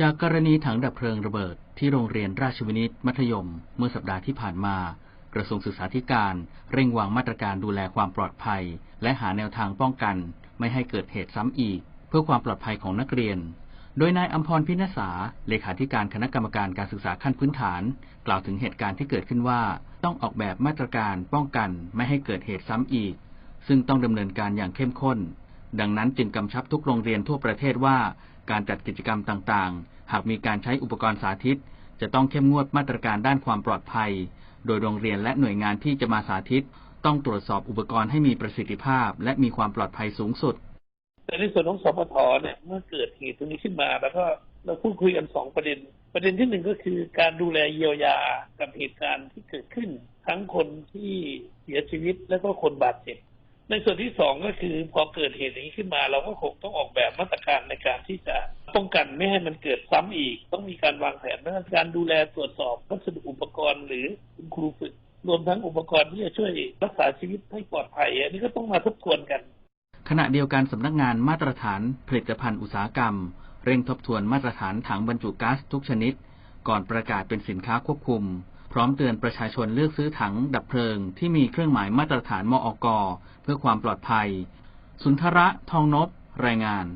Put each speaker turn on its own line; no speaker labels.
จากกรณีถังดับเพลิงระเบิดที่โรงเรียนราชวินิตมัธยม เมื่อสัปดาห์ที่ผ่านมา กระทรวงศึกษาธิการ เร่งวางมาตรการดูแลความปลอดภัย และหาแนวทางป้องกัน ไม่ให้เกิดเหตุซ้ำอีก เพื่อความปลอดภัยของนักเรียน โดยนายอัมพรพินสาเลขาธิการคณะกรรมการการศึกษาขั้นพื้นฐาน กล่าวถึงเหตุการณ์ที่เกิดขึ้นว่า ต้องออกแบบมาตรการป้องกัน ไม่ให้เกิดเหตุซ้ำอีก ซึ่งต้องดำเนินการอย่างเข้มข้น ดังนั้นจึงกำชับทุกโรงเรียนทั่วประเทศว่า การจัดกิจกรรมต่างๆ หากมีการใช้อุปกรณ์สาธิต จะต้องเข้มงวดมาตรการด้านความปลอดภัย โดยโรงเรียนและหน่วยงานที่จะมาสาธิต ต้องตรวจสอบอุปกรณ์ให้มีประสิทธิภาพ และมีความปลอดภัยสูงสุด
แต่ในส่วนของสปทเนี่ยเมื่อเกิดเหตุตรงนี้ขึ้นมา แล้วก็เราพูดคุยกันสองประเด็น ประเด็นที่หนึ่งก็คือการดูแลเยียวยากับเหตุการณ์ที่เกิดขึ้น ทั้งคนที่เสียชีวิตและก็คนบาดเจ็บ ในส่วนที่สองก็คือพอเกิดเหตุอย่างนี้ขึ้นมา เราก็คงต้องออกแบบมาตรการในการที่จะป้องกันไม่ให้มันเกิดซ้ำอีก ต้องมีการวางแผนเรื่องการดูแลตรวจสอบวัสดุอุปกรณ์ หรือคุณครูฝึกรวมทั้งอุปกรณ์ที่จะช่วยรักษาชีวิตให้ปลอดภัยอันนี้ก็ต้องมาทบทวนกัน
ขณะเดียวกันสำนักงานมาตรฐานผลิตภัณฑ์อุตสาหกรรม เร่งทบทวนมาตรฐานถังบรรจุก๊าซทุกชนิด ก่อนประกาศเป็นสินค้าควบคุม ร้อมเตือนประชาชนเลือกซื้อถังดับเพลิง ที่มีเครื่องหมายมาตรฐานมอก เพื่อความปลอดภัย สุนทระ ทองนบ รายงาน